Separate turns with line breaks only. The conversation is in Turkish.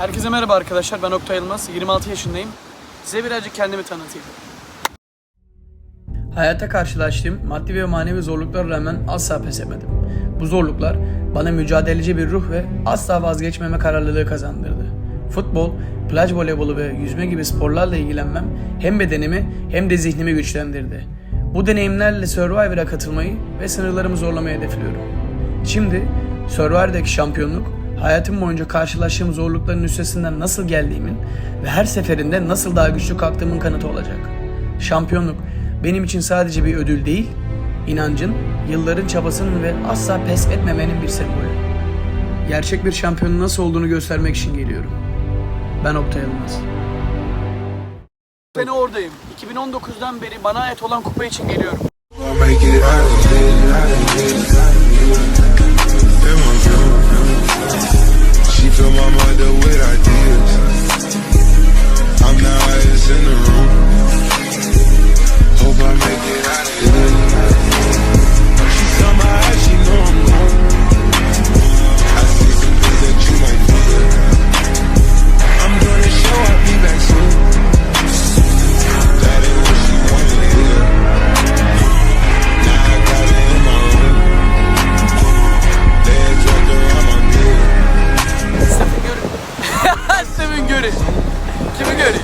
Herkese merhaba arkadaşlar. Ben Oktay Yılmaz. 26 yaşındayım. Size birazcık kendimi tanıtayım. Hayata karşılaştığım maddi ve manevi zorluklara rağmen asla pes etmedim. Bu zorluklar bana mücadeleci bir ruh ve asla vazgeçmeme kararlılığı kazandırdı. Futbol, plaj voleybolu ve yüzme gibi sporlarla ilgilenmem hem bedenimi hem de zihnimi güçlendirdi. Bu deneyimlerle Survivor'a katılmayı ve sınırlarımı zorlamayı hedefliyorum. Şimdi Survivor'daki şampiyonluk hayatım boyunca karşılaştığım zorlukların üstesinden nasıl geldiğimin ve her seferinde nasıl daha güçlü kalktığımın kanıtı olacak. Şampiyonluk benim için sadece bir ödül değil, inancın, yılların çabasının ve asla pes etmemenin bir sembolü. Gerçek bir şampiyonun nasıl olduğunu göstermek için geliyorum. Ben Oktay Yılmaz. Ben oradayım. 2019'dan beri bana ait olan kupa için geliyorum. Curry. Kimi görüyor?